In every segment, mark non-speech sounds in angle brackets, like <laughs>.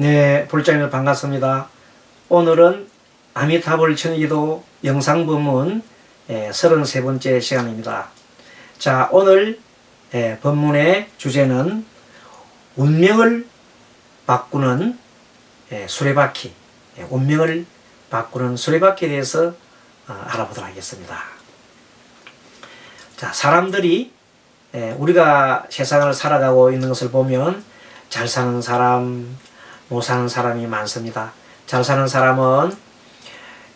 네, 볼장님 반갑습니다. 오늘은 아미타불 천기도 영상 본문 예, 33번째 시간입니다. 자, 오늘 예, 본문의 주제는 운명을 바꾸는 예, 수레바퀴, 예, 운명을 바꾸는 수레바퀴에 대해서 어, 알아보도록 하겠습니다. 자, 사람들이 예, 우리가 세상을 살아가고 있는 것을 보면 잘 사는 사람, 못 사는 사람이 많습니다. 잘 사는 사람은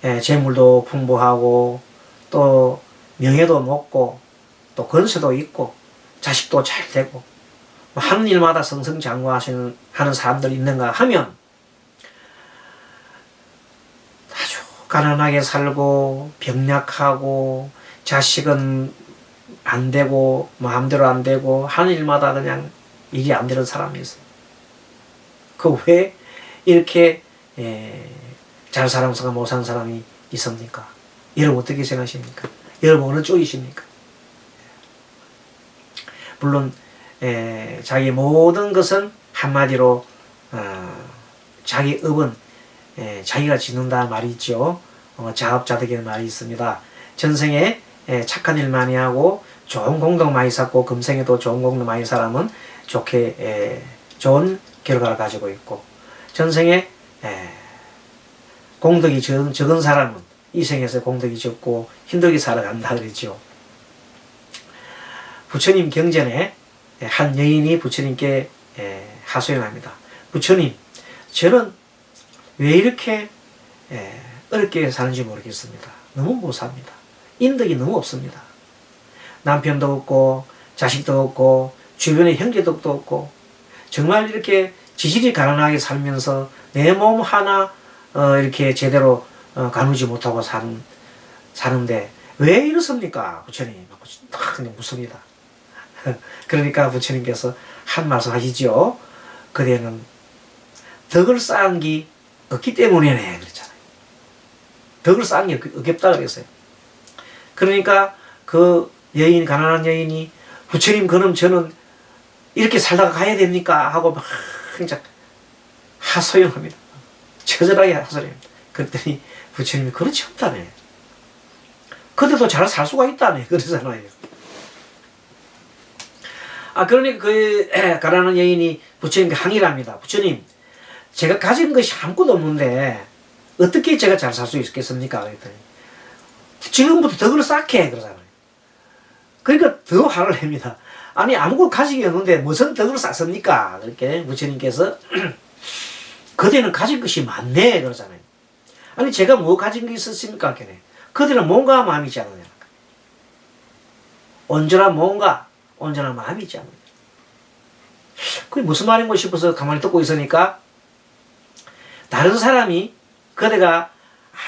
예, 재물도 풍부하고 또 명예도 높고 또 건세도 있고 자식도 잘 되고 뭐 하는 일마다 성성장구하시는 하는 사람들이 있는가 하면 아주 가난하게 살고 병약하고 자식은 안 되고 마음대로 안 되고 하는 일마다 그냥 일이 안 되는 사람이 있어요. 그 왜 이렇게 예, 잘 사는 사람 못 사는 사람이 있습니까? 여러분 어떻게 생각하십니까? 여러분 어느 쪽이십니까? 물론 에, 자기 모든 것은 한마디로 어, 자기 업은 에, 자기가 짓는다 말이 있죠. 어, 자업자득의 말이 있습니다. 전생에 에, 착한 일 많이 하고 좋은 공덕 많이 쌓고 금생에도 좋은 공덕 많이 사람은 좋게 에, 좋은 결과를 가지고 있고 전생에 에, 공덕이 적, 적은 사람은 이 생에서 공덕이 적고 힘들게 살아간다 그랬죠. 부처님 경전에 한 여인이 부처님께 에, 하소연합니다. 부처님, 저는 왜 이렇게 에, 어렵게 사는지 모르겠습니다. 너무 못 삽니다. 인덕이 너무 없습니다. 남편도 없고 자식도 없고 주변에 형제도 없고 정말 이렇게 지질이 가난하게 살면서 내 몸 하나 어, 이렇게 제대로 어, 가누지 못하고 사는, 사는데 왜 이렇습니까? 부처님. 딱 묻습니다. <laughs> 그러니까 부처님께서 한 말씀 하시죠. 그대는 덕을 쌓은 게 없기 때문이네. 그랬잖아요. 덕을 쌓은 게 없겠다 그랬어요. 그러니까 그 여인, 가난한 여인이 부처님 그럼 저는 이렇게 살다가 가야 됩니까? 하고 막 진짜 하소연합니다. 처절하게 하소연합니다. 그랬더니 부처님이 그렇지 않다네. 그래도 잘 살 수가 있다네. <laughs> 그러잖아요. 아, 그러니까 그 <clears throat> 가라는 여인이 부처님께 항의를 합니다. 부처님, 제가 가진 것이 아무것도 없는데 어떻게 제가 잘 살 수 있겠습니까? 그랬더니 지금부터 덕을 쌓게 그러잖아요. 그러니까 더 화를 냅니다. 아니 아무것도 가진 게 없는데 무슨 덕을 쌓습니까? 그렇게 부처님께서 <clears throat> 그대는 가진 것이 많네 그러잖아요. 아니 제가 뭐 가진 게 있었습니까? 걔네. 그대는 뭔가 마음이지 않느냐. 온전한 뭔가 온전한 마음이지 않느냐. 그게 무슨 말인가 싶어서 가만히 듣고 있으니까 다른 사람이 그대가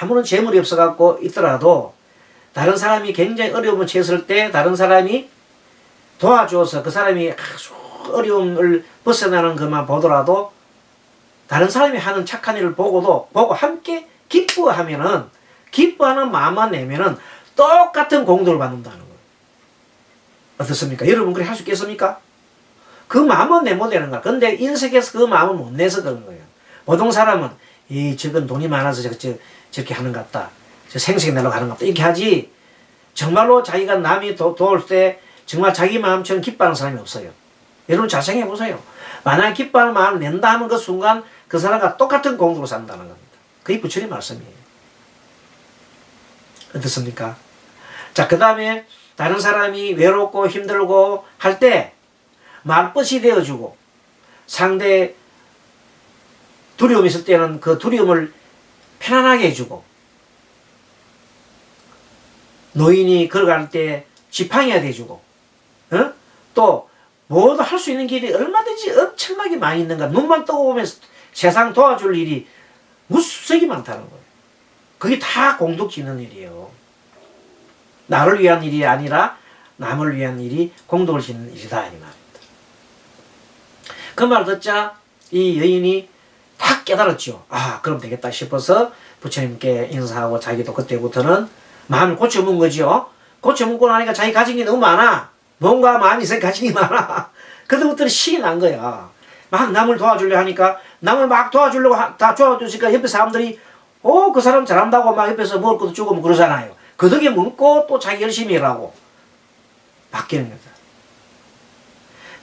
아무런 재물이 없어갖고 있더라도 다른 사람이 굉장히 어려움을 처했을 때 다른 사람이 도와줘서 그 사람이 아주 어려움을 벗어나는 것만 보더라도 다른 사람이 하는 착한 일을 보고도 보고 함께 기뻐하면은 기뻐하는 마음만 내면은 똑같은 공덕을 받는다는 거예요. 어떻습니까? 여러분 그렇게 할수 있겠습니까? 그 마음은 내못 내는 거야. 근데 인석에서 그 마음을 못 내서 그런 거예요. 보통 사람은 이 저건 돈이 많아서 저, 저, 저렇게 하는 것 같다. 저 생색이 내려고 하는 것 같다. 이렇게 하지. 정말로 자기가 남이 도, 도울 때 정말 자기 마음처럼 기뻐하는 사람이 없어요. 여러분 잘 생각해 보세요. 만약 기뻐하는 마음을 낸다 하면 그 순간 그 사람과 똑같은 공부로 산다는 겁니다. 그게 부처님 말씀이에요. 어떻습니까? 자, 그 다음에 다른 사람이 외롭고 힘들고 할 때 말벗이 되어주고 상대 두려움이 있을 때는 그 두려움을 편안하게 해주고 노인이 걸어갈 때 지팡이가 돼주고 어? 또 모두 할수 있는 길이 얼마든지 엄청나게 많이 있는가 눈만 떠보면 세상 도와줄 일이 무수색이 많다는 거예요. 그게 다 공덕 짓는 일이에요. 나를 위한 일이 아니라 남을 위한 일이 공덕을 짓는 일이다 이 말입니다. 그 말 듣자 이 여인이 딱 깨달았죠. 아 그럼 되겠다 싶어서 부처님께 인사하고 자기도 그때부터는 마음을 고쳐본 거죠. 고쳐먹고 나니까 자기 가진 게 너무 많아. 뭔가 마음이 있어 가진 게 많아. 그때부터는 신이 난 거야. 막 남을 도와주려 하니까 남을 막 도와주려고 하- 다 도와주니까 옆에 사람들이 어그 사람 잘한다고 막 옆에서 먹을 것도 주고 뭐 그러잖아요. 그 덕에 먹고 또 자기 열심히 일하고 바뀌는 겁니다.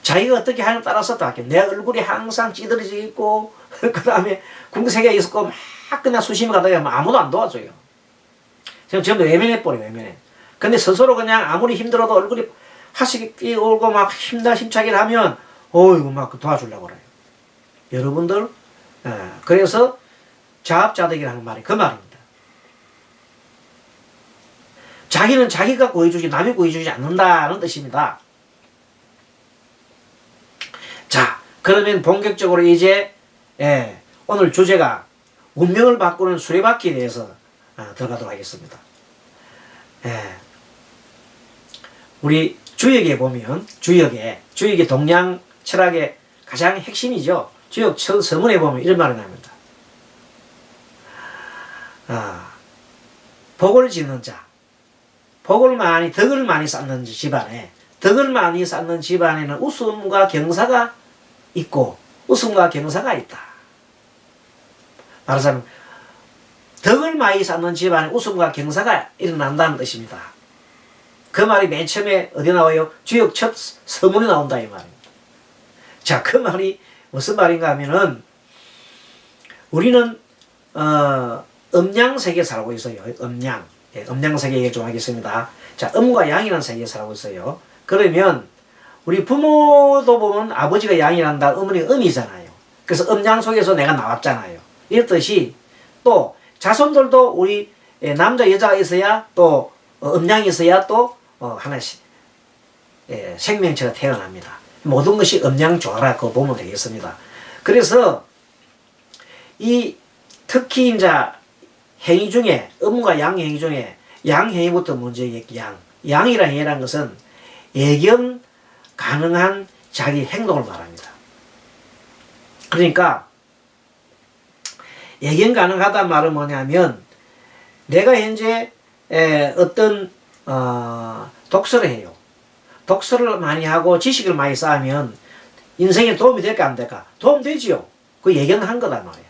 자기가 어떻게 하느냐에 따라서 또 바뀌어. 내 얼굴이 항상 찌들어져 있고 <laughs> 그 다음에 궁색에 있었고 막 그냥 수심이 가다가 뭐 아무도 안 도와줘요. 지금 전부 외면해 버려 외면해. 근데 스스로 그냥 아무리 힘들어도 얼굴이 하식이 끼고 막 힘나 힘차게 하면 어이구 막 도와주려고 그래요. 여러분들 예, 그래서 자업자득이라는 말이 그 말입니다. 자기는 자기가 구해주지 남이 구해주지 않는다는 뜻입니다. 자 그러면 본격적으로 이제 예, 오늘 주제가 운명을 바꾸는 수레바퀴에 대해서 아, 들어가도록 하겠습니다. 예. 우리 주역에 보면 주역에 주역의 동양 철학의 가장 핵심이죠. 주역 첫 서문에 보면 이런 말이 나옵니다. 아, 복을 짓는 자, 복을 많이 덕을 많이 쌓는 집안에 덕을 많이 쌓는 집안에는 웃음과 경사가 있고 웃음과 경사가 있다. 말하자면 덕을 많이 쌓는 집안에 웃음과 경사가 일어난다는 뜻입니다. 그 말이 맨 처음에 어디 나와요? 주역 첫 서문에 나온다 이 말입니다. 자, 그 말이 무슨 말인가 하면은 우리는 어, 음양 세계에 살고 있어요. 음양. 예, 음양 세계 얘기 좀 하겠습니다. 자, 음과 양이라는 세계에 살고 있어요. 그러면 우리 부모도 보면 아버지가 양이란다, 어머니가 음이잖아요. 그래서 음양 속에서 내가 나왔잖아요. 이렇듯이 또 자손들도 우리 예, 남자 여자가 있어야 또 어, 음양이 있어야 또 어, 하나씩 예, 생명체가 태어납니다. 모든 것이 음양 조화라고 보면 되겠습니다. 그래서 이 특히 이제 행위 중에 음과 양 행위 중에 양 행위부터 먼저 양 양이라 행위라는 것은 예견 가능한 자기 행동을 말합니다. 그러니까 예견 가능하다 말은 뭐냐면 내가 현재 에, 어떤 어, 독서를 해요. 독서를 많이 하고 지식을 많이 쌓으면 인생에 도움이 될까 안 될까? 도움 되지요. 그 예견한 거다 말이야.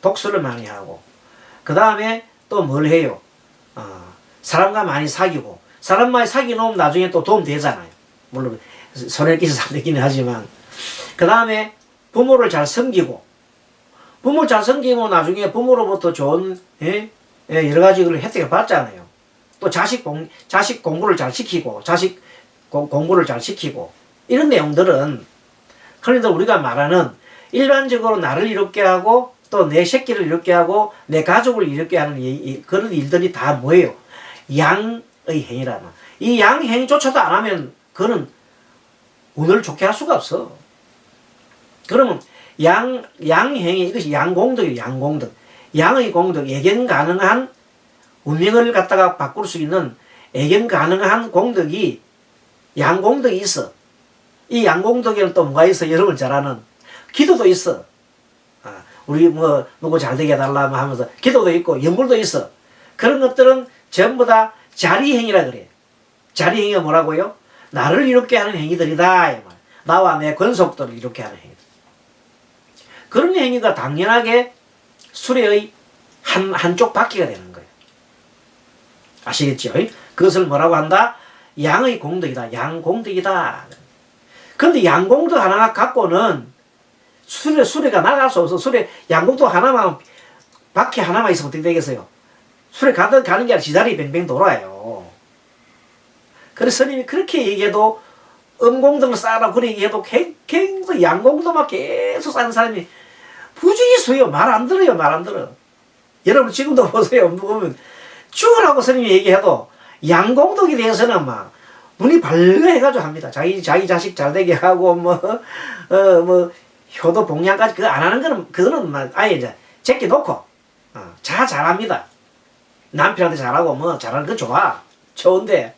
독서를 많이 하고 그 다음에 또 뭘 해요? 어, 사람과 많이 사귀고 사람 많이 사귀 놓으면 나중에 또 도움 되잖아요. 물론 손해를 끼쳐서 안 되기는 하지만 그 다음에 부모를 잘 섬기고 부모 잘 섬기면 나중에 부모로부터 좋은 예? 예, 여러 가지 걸 혜택을 받잖아요. 또 자식 공 자식 공부를 잘 시키고 자식 고- 공부를 잘 시키고 이런 내용들은 그런데 우리가 말하는 일반적으로 나를 이롭게 하고 또 내 새끼를 이롭게 하고 내 가족을 이롭게 하는 이, 이- 그런 일들이 다 뭐예요? 양의 행위라는 이 양 행위조차도 안 하면 그는 운을 좋게 할 수가 없어. 그러면 양, 양 행위 이것이 양공덕이에요. 양공덕. 양의 공덕, 예견 가능한 운명을 갖다가 바꿀 수 있는 예견 가능한 공덕이 양공덕이 있어. 이 양공덕에는 또 뭐가 있어? 여러분 잘 아는 기도도 있어. 아, 우리 뭐 누구 잘 되게 해달라 하면서 기도도 있고 연불도 있어. 그런 것들은 전부 다 자리행위라 그래. 자리행위가 뭐라고요? 나를 이롭게 하는 행위들이다. 나와 내 권속들을 이롭게 하는 행위들. 그런 행위가 당연하게 수레의 한, 한쪽 바퀴가 되는 거예요. 아시겠죠? 그것을 뭐라고 한다? 양의 공덕이다. 양공덕이다. 근데 양공덕 하나 갖고는 수레, 수레가 나갈 수 없어. 수레, 양공덕 하나만, 바퀴 하나만 있으면 어떻게 되겠어요? 수레 가든 가는 게 아니라 지다리 뱅뱅 돌아요. 그래서 스님이 그렇게 얘기해도 음공덕을 쌓아라 그래 얘기해도 굉장히 양공덕만 계속 쌓는 사람이 부지기수요. 말 안 들어요. 말 안 들어. 여러분 지금도 <laughs> 보세요. 보면 죽으라고 스님이 얘기해도 양공덕에 대해서는 막 눈이 발려해가지고 합니다. 자기 자기 자식 잘 되게 하고 뭐어뭐 효도 봉양까지 그거 안 하는 거는 그거는 막 아예 이제 제껴 놓고 어, 자 잘합니다. 남편한테 잘하고 뭐 잘하는 거 좋아 좋은데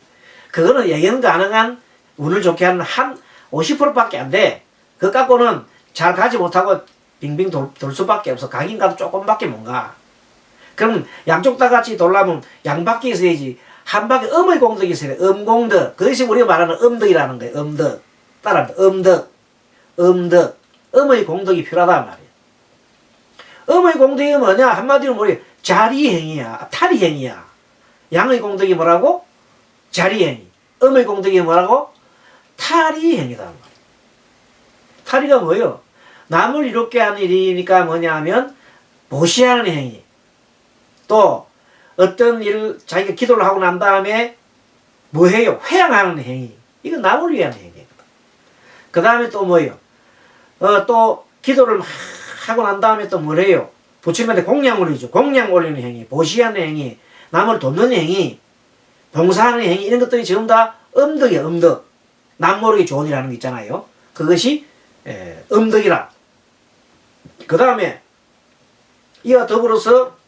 그거는 예견 가능한 운을 좋게 하는 한 50%밖에 안 돼. 그거 갖고는 잘 가지 못하고 빙빙 돌, 돌 수밖에 없어. 가긴 가도 조금밖에 못 가. 그러면 양쪽 다 같이 돌려면 양밖에 있어야지. 한 바퀴 음의 공덕이 있어야 돼. 음공덕. 그것이 우리가 말하는 음덕이라는 거예요. 음덕. 따라합니다. 음덕. 음덕. 음의 공덕이 필요하단 말이에요. 음의 공덕이 뭐냐? 한마디로 뭐예요? 자리행위야. 탈의행위야. 양의 공덕이 뭐라고? 자리행위. 음의 공덕이 뭐라고? 탈의행위다. 말이에요. 탈의가 뭐예요? 남을 이롭게 하는 일이니까 뭐냐 하면 무시하는 행위. 또 어떤 일을 자기가 기도를 하고 난 다음에 뭐 해요? 회양하는 행위. 이건 남을 위한 행위거든. 그 다음에 또 뭐예요? 어, 또 기도를 막 하고 난 다음에 또 뭐래요? 부처님한테 공양 올리죠. 공양 올리는 행위, 보시하는 행위, 남을 돕는 행위, 봉사하는 행위 이런 것들이 전부 다 음덕이야, 음덕. 남 모르게 좋은 일 하는 거 있잖아요. 그것이 에, 음덕이라. 그 다음에 이와 더불어서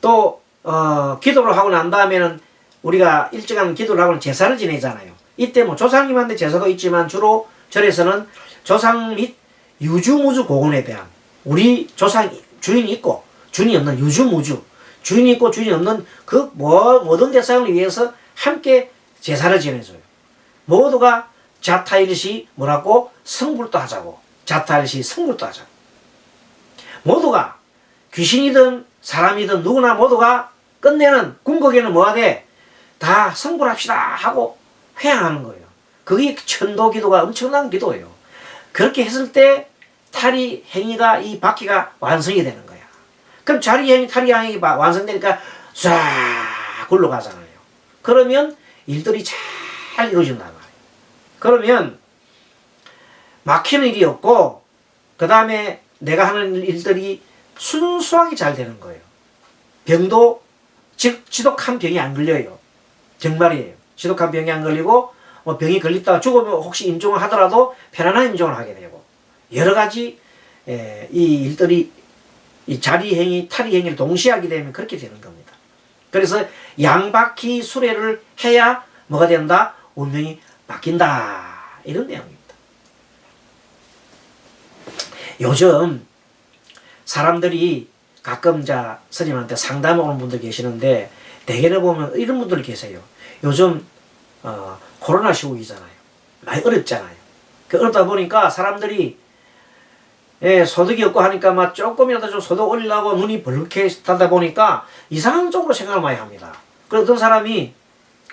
또 어, 기도를 하고 난 다음에는 우리가 일정한 기도를 하고 제사를 지내잖아요. 이때 뭐 조상님한테 제사도 있지만 주로 절에서는 조상 및 유주무주 고군에 대한 우리 조상 주인이 있고 주인이 없는 유주무주 주인이 있고 주인이 없는 그 뭐, 모든 대상을 위해서 함께 제사를 지내줘요. 모두가 자타일시 뭐라고 성불도 하자고 자타일시 성불도 하자고 모두가 귀신이든 사람이든 누구나 모두가 끝내는 궁극에는 뭐하게 다 성불합시다 하고 회양하는 거예요. 그게 천도 기도가 엄청난 기도예요. 그렇게 했을 때 탈이 행위가 이 바퀴가 완성이 되는 거야. 그럼 자리 행위, 탈이 행위 완성되니까 쫙 굴러가잖아요. 그러면 일들이 잘 이루어진단 말이에요. 그러면 막히는 일이 없고 그 다음에 내가 하는 일들이 순수하게 잘 되는 거예요. 병도 즉 지독한 병이 안 걸려요. 정말이에요. 지독한 병이 안 걸리고 뭐 병이 걸렸다가 죽으면 혹시 임종을 하더라도 편안한 임종을 하게 되고 여러 가지 에, 이 일들이 이 자리행위, 탈의행위를 동시에 하게 되면 그렇게 되는 겁니다. 그래서 양바퀴 수레를 해야 뭐가 된다? 운명이 바뀐다. 이런 내용입니다. 요즘 사람들이 가끔 자 스님한테 상담 오는 분들 계시는데 대개를 보면 이런 분들 계세요. 요즘 어, 코로나 시국이잖아요. 많이 어렵잖아요. 그 어렵다 보니까 사람들이 예, 소득이 없고 하니까 막 조금이라도 좀 소득 올리려고 눈이 벌게 타다 보니까 이상한 쪽으로 생각을 많이 합니다. 그래서 어떤 사람이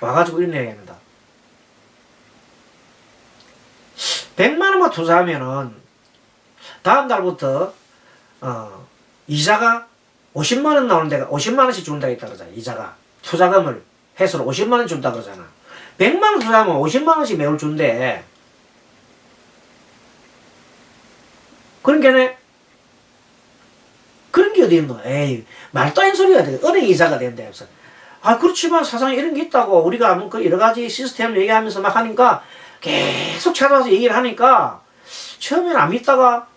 와가지고 이런 얘기 합니다. 100만 원만 투자하면은 다음 달부터 어, 이자가 50만 원 나오는 데가 50만 원씩 준다 했다 그러잖아. 이자가 투자금을 해서 50만 원 준다 그러잖아. 100만 원 투자하면 50만 원씩 매월 준대. 그런 게네. 그런 게 어디 있노? 에이, 말도 안 소리가 돼. 은행 이자가 된다 해서. 아, 그렇지만 세상에 이런 게 있다고 우리가 뭐 그 여러 가지 시스템을 얘기하면서 막 하니까 계속 찾아와서 얘기를 하니까 처음엔 안 믿다가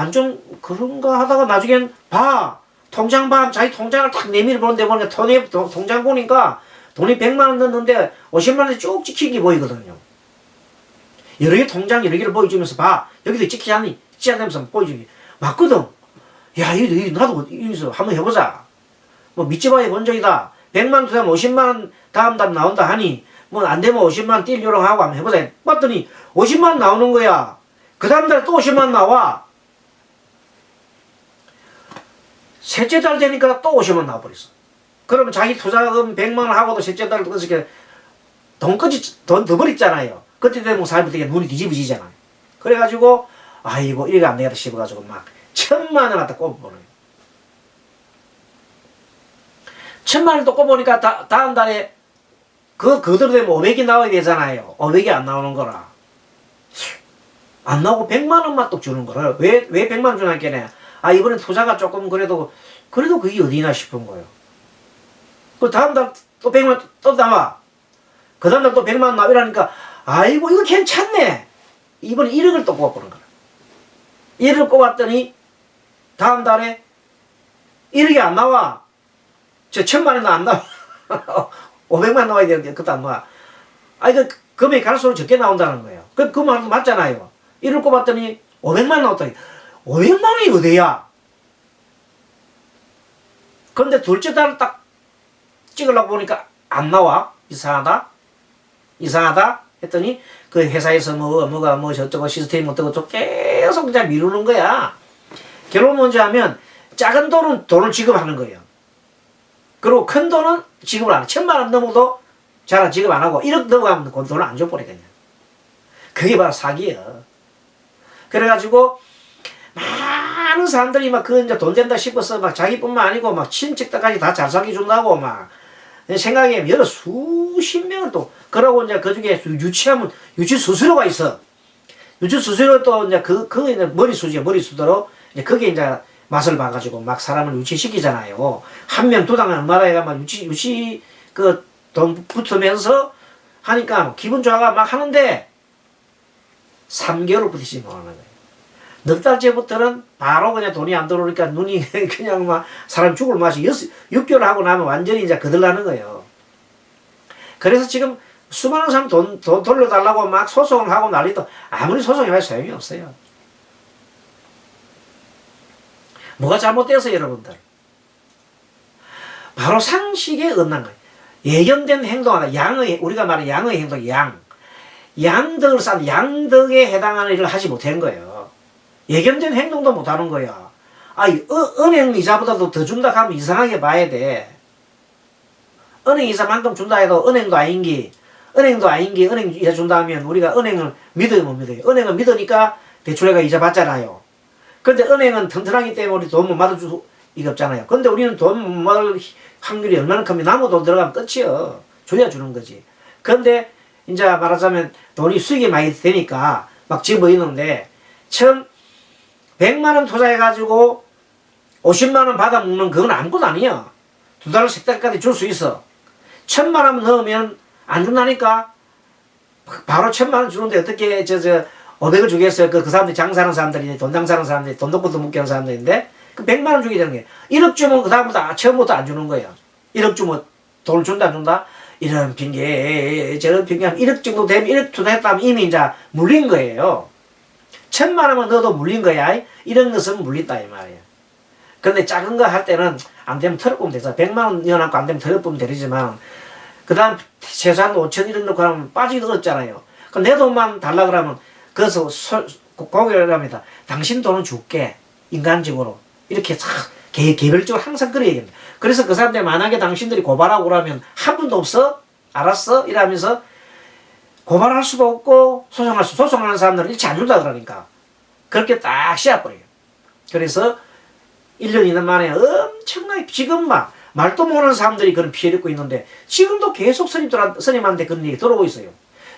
반좀 그런가 하다가 나중엔 봐. 통장 봐. 자기 통장을 탁 내밀어 보는데 보니까 돈이, 동- 통장 보니까 돈이 100만 원 넣었는데 50만 원이 쭉게 보이거든요. 여러 개 통장 여러 개를 보여주면서 봐. 여기도 찍히지 않니? 찍지 않으면서 보여주기. 맞거든. 야, 이거, 이거 나도 이기서 한번 해보자. 뭐 믿지 봐야 본적이다. 100만 원 투자하면 50만 원 다음 달 나온다 하니 뭐 안 되면 50만 원뛸 요령 하고 한번 해보자. 봤더니 50만 원 나오는 거야. 그 다음 달에 또 50만 원 나와. 셋째 달 되니까 또 50만 원 나와버렸어. 그러면 자기 투자금 100만 원 하고도 셋째 달 그렇게 돈까지 돈 더 버렸잖아요. 그때 되면 사람들 되게 눈이 뒤집어지잖아요. 그래가지고 아이고 이게 안 되겠다 싶어가지고 막 천만 원 갖다 꼽아버려요. 천만 원또 꼽으니까 다, 다음 달에 그 그대로 되면 500이 나와야 되잖아요. 500이 안 나오는 거라. 안 나오고 100만 원만 또 주는 거라. 왜, 왜 100만 원 주나 했겠네. 아, 이번엔 투자가 조금 그래도, 그래도 그게 어디나 싶은 거예요. 그 다음 달 또 100만 원또 나와. 그 다음 달 또 100만 원 나와. 이러니까, 아이고, 이거 괜찮네. 이번에 1억을 또 꼽아보는 거야. 1억을 꼽았더니, 다음 달에 1억이 안 나와. 저 천만 원도 안 나와. <laughs> 500만 원 나와야 되는데, 그것도 안 나와. 아, 이거 금액이 갈수록 적게 나온다는 거예요. 그, 그 말도 맞잖아요. 1을 꼽았더니 500만 나왔더니 500만 원이 어디야? 그런데 둘째 달을 딱 찍으려고 보니까 안 나와. 이상하다. 이상하다. 했더니 그 회사에서 뭐 뭐가 뭐 저쩌고 시스템 어쩌고 저 계속 그냥 미루는 거야. 결론 뭔지 하면 작은 돈은 돈을 지급하는 거예요. 그리고 큰 돈은 지급을 안 해. 천만 원 넘어도 잘 지급 안 하고 1억 넘어가면 그 돈을 안 그냥. 그게 바로 사기야. 그래가지고 많은 사람들이 막 그 이제 돈 된다 싶어서 막 자기뿐만 아니고 막 친척들까지 다잘 살게 준다고 막 생각에 여러 수십 명을 또 그러고 이제 그 중에 유치하면 유치 수수료가 있어. 유치 수수료 또 이제 그 그 이제 머리 수지 머리 수대로 이제 그게 이제 맛을 봐가지고 막 사람을 유치시키잖아요. 한 명 두 당은 얼마나 막 유치 유치 그 돈 붙으면서 하니까 기분 좋아가 막 하는데 3개월을 부딪히지 못하는 거예요. 넉 달째부터는 바로 그냥 돈이 안 들어오니까 눈이 <laughs> 그냥 막 사람 죽을 맛이 6, 개월 하고 나면 완전히 이제 거들나는 거예요. 그래서 지금 수많은 사람 돈, 돈 돌려달라고 막 소송을 하고 난리도 아무리 소송해봐야 소용이 없어요. 뭐가 잘못돼서 여러분들? 바로 상식에 어긋난 거예요. 예견된 행동하다. 양의, 우리가 말하는 양의 행동, 양. 양덕을 쌓는 양덕에 해당하는 일을 하지 못한 거예요. 예견된 행동도 못하는 거야. 아, 어, 은행 이자보다도 더 준다 하면 이상하게 봐야 돼. 은행 이자만큼 준다 해도 은행도 아닌기, 은행도 아닌기, 은행 이자 준다 하면 우리가 은행을 믿어요, 못 믿어요? 은행을 믿으니까 대출해가 이자 받잖아요. 근데 은행은 튼튼하기 때문에 돈못 받을 수가 없잖아요. 근데 우리는 돈못 받을 확률이 얼마나 크면 남은 돈 들어가면 끝이요. 줘야 주는 거지. 근데 이제 말하자면 돈이 수익이 많이 되니까 막 집어있는데 처음 100만 원 투자해가지고 50만 원 받아 먹는 그건 아무것도 아니야. 두달 식당까지 줄 수 있어. 천만 원 넣으면 안 준다니까. 바로 천만 원 주는데 어떻게 저 저 500을 주겠어요. 그, 그 사람들이 장사하는 사람들이 돈 장사하는 사람들이 돈 묵게 하는 사람들인데 그 100만 원 주게 되는 거야. 1억 주면 그 다음부터 처음부터 안 주는 거야. 1억 주면 돈을 준다 안 준다? 이런 핑계 저런 핑계 하면 1억 정도 되면 1억 투자했다면 이미 이제 물린 거예요. 천만 원만 넣어도 물린 거야. 1억 넣으면 물린다 이 말이야. 근데 작은 거 할 때는 안 되면 털어보면 되죠. 100만 원 넣어놓고 안 되면 털어보면 되지만 그 다음 최소한 5천 1억 넣고 하면 빠지기도 어렵잖아요. 그내 돈만 달라 그러면 그래서 고개를 합니다. 당신 돈은 줄게. 인간적으로. 이렇게 싹 개, 개별적으로 항상 그래야겠다. 그래서 그 사람들 만약에 당신들이 고발하고 그러면 한 분도 없어? 알았어? 이러면서 고발할 수도 없고 소송할 수, 소송하는 사람들은 일치 안 준다 그러니까. 그렇게 딱 씨앗버려요. 그래서 1년 이년 만에 엄청나게 지금 막 말도 못하는 사람들이 그런 피해를 입고 있는데 지금도 계속 스님, 스님한테 그런 얘기 들어오고 있어요.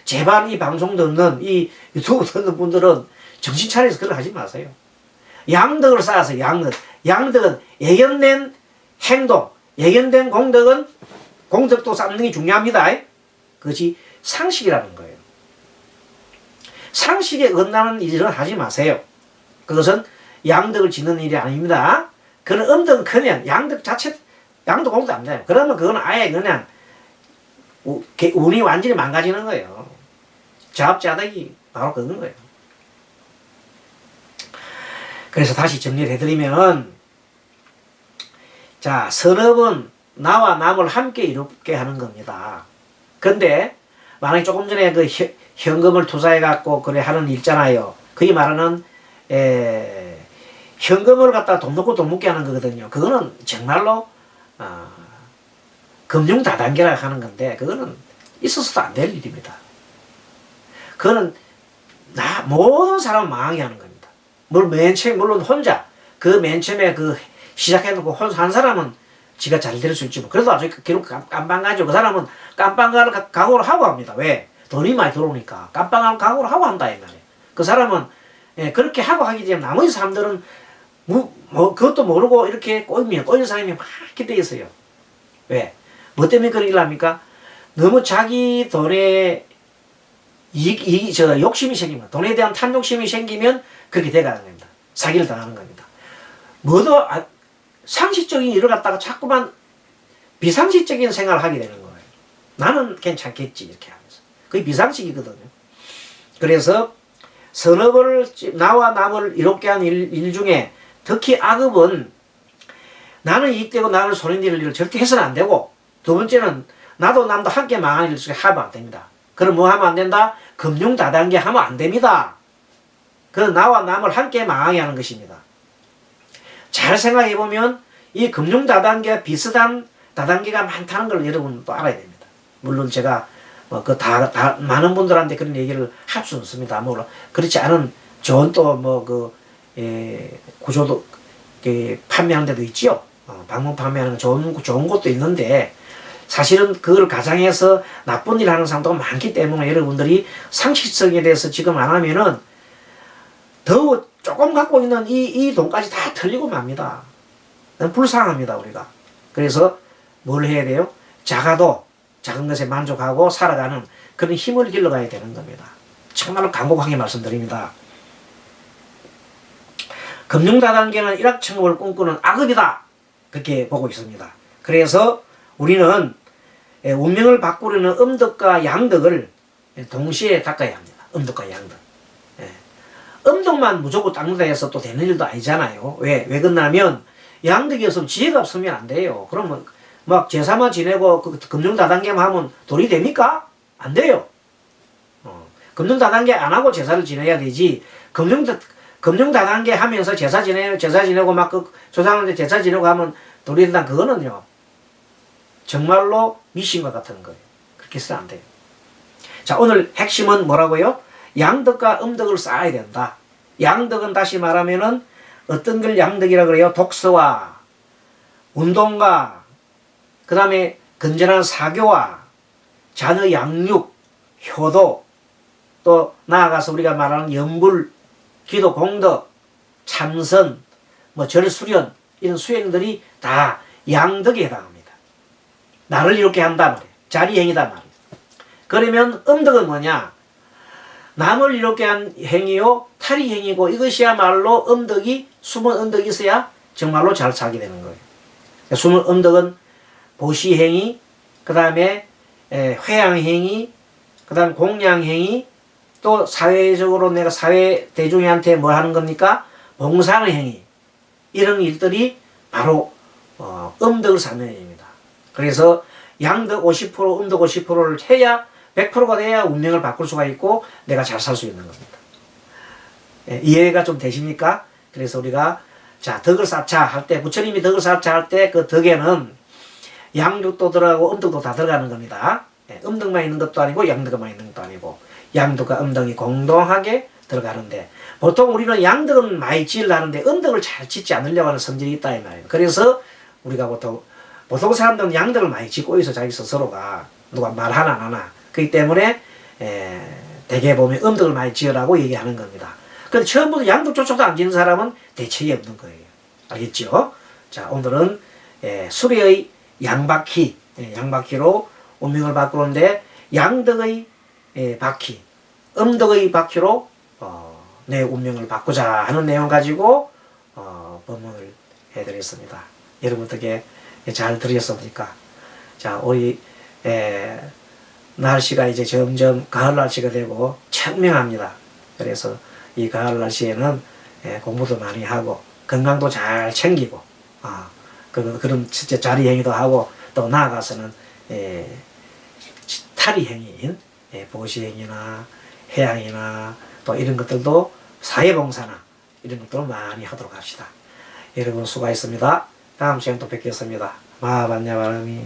제발 이 방송 듣는 이 유튜브 듣는 분들은 정신 차려서 그걸 하지 마세요. 양덕을 쌓아서 양덕. 양덕은 예견된 행동, 예견된 공덕은 공덕도 쌓는 게 중요합니다. 그것이 상식이라는 거예요. 상식에 어긋나는 일은 하지 마세요. 그것은 양덕을 짓는 일이 아닙니다. 그런 음덕은 그냥 양덕 자체, 양덕 공도 안 돼요. 그러면 그건 아예 그냥 운이 완전히 망가지는 거예요. 자업자득이 바로 그런 거예요. 그래서 다시 정리를 해드리면, 자, 선업은 나와 남을 함께 이롭게 하는 겁니다. 근데, 만약에 조금 전에 그 현금을 투자해 갖고 그래 하는 일잖아요. 그게 말하는, 에, 현금을 갖다 돈 넣고 돈 묻게 하는 거거든요. 그거는 정말로, 어, 금융 다단계라 하는 건데, 그거는 있어서도 안 될 일입니다. 그거는 나 모든 사람을 망하게 하는 겁니다. 물론 맨 처음 물론 혼자 그 맨 처음에 그 시작해놓고 혼자 한 사람은 지가 잘될수 있지 뭐 그래도 아주 기록 깜빵 가죠. 그 사람은 깜빵 가 각오를 하고 합니다. 왜? 돈이 많이 들어오니까 깜빵 각오를 하고 한다 이 말이에요. 그 사람은 예, 그렇게 하고 하기 때문에 나머지 사람들은 뭐, 뭐 그것도 모르고 이렇게 꼬이면 꼬이는 사람이 많게 돼 있어요. 왜? 뭐 때문에 그런 일을 합니까? 너무 자기 돈에 이, 이, 저, 욕심이 생기면, 돈에 대한 탐욕심이 생기면 그렇게 돼가는 겁니다. 사기를 당하는 겁니다. 뭐도, 아, 상식적인 일을 갖다가 자꾸만 비상식적인 생각을 하게 되는 거예요. 나는 괜찮겠지, 이렇게 하면서. 그게 비상식이거든요. 그래서 선업을, 나와 남을 이롭게 하는 일, 일 중에 특히 악업은 나는 이익되고 나를 손해낼 일을 절대 해서는 안 되고 두 번째는 나도 남도 함께 망하는 일 속에 하면 안 됩니다. 그럼 뭐 하면 안 된다? 금융 다단계 하면 안 됩니다. 그 나와 남을 함께 망하게 하는 것입니다. 잘 생각해 보면 이 금융 다단계와 비슷한 다단계가 많다는 걸 여러분 또 알아야 됩니다. 물론 제가 뭐 그다 다 많은 분들한테 그런 얘기를 할 수는 없습니다. 뭐 그렇지 않은 좋은 또 뭐그 예, 구조도 그 판매하는 데도 있지요. 어, 방문 판매하는 거 좋은 좋은 곳도 있는데 사실은 그걸 가장해서 나쁜 일 하는 사람도 많기 때문에 여러분들이 상식성에 대해서 지금 안 하면은 더 조금 갖고 있는 이, 이 돈까지 다 털리고 맙니다. 불쌍합니다, 우리가. 그래서 뭘 해야 돼요? 작아도 작은 것에 만족하고 살아가는 그런 힘을 길러가야 되는 겁니다. 정말로 간곡하게 말씀드립니다. 금융다단계는 일확천금을 꿈꾸는 악업이다. 그렇게 보고 있습니다. 그래서 우리는 예, 운명을 바꾸려는 음덕과 양덕을 동시에 닦아야 합니다. 음덕과 양덕. 예. 음덕만 무조건 닦는다 해서 또 되는 일도 아니잖아요. 왜? 왜 그러냐면 양덕이 없으면 지혜가 없으면 안 돼요. 그러면 막 제사만 지내고 그 금융다단계만 하면 돈이 됩니까? 안 돼요. 어. 금융다단계 안 하고 제사를 지내야 되지. 금융 금융다단계 하면서 제사 지내 제사 지내고 막 그 조상한테 제사 지내고 하면 돈이 된다. 그거는요. 정말로 미신과 같은 거예요. 그렇게 해서는 안 돼요. 자, 오늘 핵심은 뭐라고요? 양덕과 음덕을 쌓아야 된다. 양덕은 다시 말하면은 어떤 걸 양덕이라 그래요? 독서와 운동과 그 다음에 건전한 사교와 자녀 양육, 효도 또 나아가서 우리가 말하는 연불, 기도 공덕, 참선, 뭐 절수련 이런 수행들이 다 양덕에 해당합니다. 나를 이렇게 한다 말이에요. 자리행위다 말이에요. 그러면 음덕은 뭐냐? 남을 이렇게 한 행위요 탈의행위고 이것이야말로 음덕이 숨은 음덕이 있어야 정말로 잘 살게 되는 거예요. 숨은 음덕은 보시행위, 그 다음에 회양행위, 그 다음 공양행위, 또 사회적으로 내가 사회 대중한테 뭐 하는 겁니까? 봉사의 행위. 이런 일들이 바로 어, 음덕을 쌓는 일입니다. 그래서 양덕 50%, 음덕 50%를 해야 100%가 돼야 운명을 바꿀 수가 있고 내가 잘 살 수 있는 겁니다. 예, 이해가 좀 되십니까? 그래서 우리가 자 덕을 쌓자 할 때 부처님이 덕을 쌓자 할 때 그 덕에는 양덕도 들어가고 음덕도 다 들어가는 겁니다. 예, 음덕만 있는 것도 아니고 양덕만 있는 것도 아니고 양덕과 음덕이 공동하게 들어가는데 보통 우리는 양덕은 많이 지으려 하는데 음덕을 잘 짓지 않으려고 하는 성질이 있다 이 말이에요. 그래서 우리가 보통 보통 사람들은 양덕을 많이 짓고 있어 자기 스스로가 누가 말 하나 안 하나 그렇기 때문에 에, 대개 보면 음덕을 많이 지으라고 얘기하는 겁니다. 근데 처음부터 양덕조차도 안 지는 사람은 대책이 없는 거예요. 알겠죠? 자 오늘은 에, 수레의 양바퀴 예, 양바퀴로 운명을 바꾸는데 양덕의 예, 바퀴 음덕의 바퀴로 어, 내 운명을 바꾸자 하는 내용 가지고 어, 법문을 해드렸습니다. 여러분 어떻게 잘 들으셨습니까? 자 우리 에, 날씨가 이제 점점 가을 날씨가 되고 청명합니다. 그래서 이 가을 날씨에는 예, 공부도 많이 하고 건강도 잘 챙기고 아, 그, 그런 진짜 자리 행위도 하고 또 나아가서는 예, 탈의 행위인 예, 보시 행위나 해양이나 또 이런 것들도 사회봉사나 이런 것들을 많이 하도록 합시다. 여러분 수고하셨습니다. 다음 시간에 또 뵙겠습니다. 마반야바람이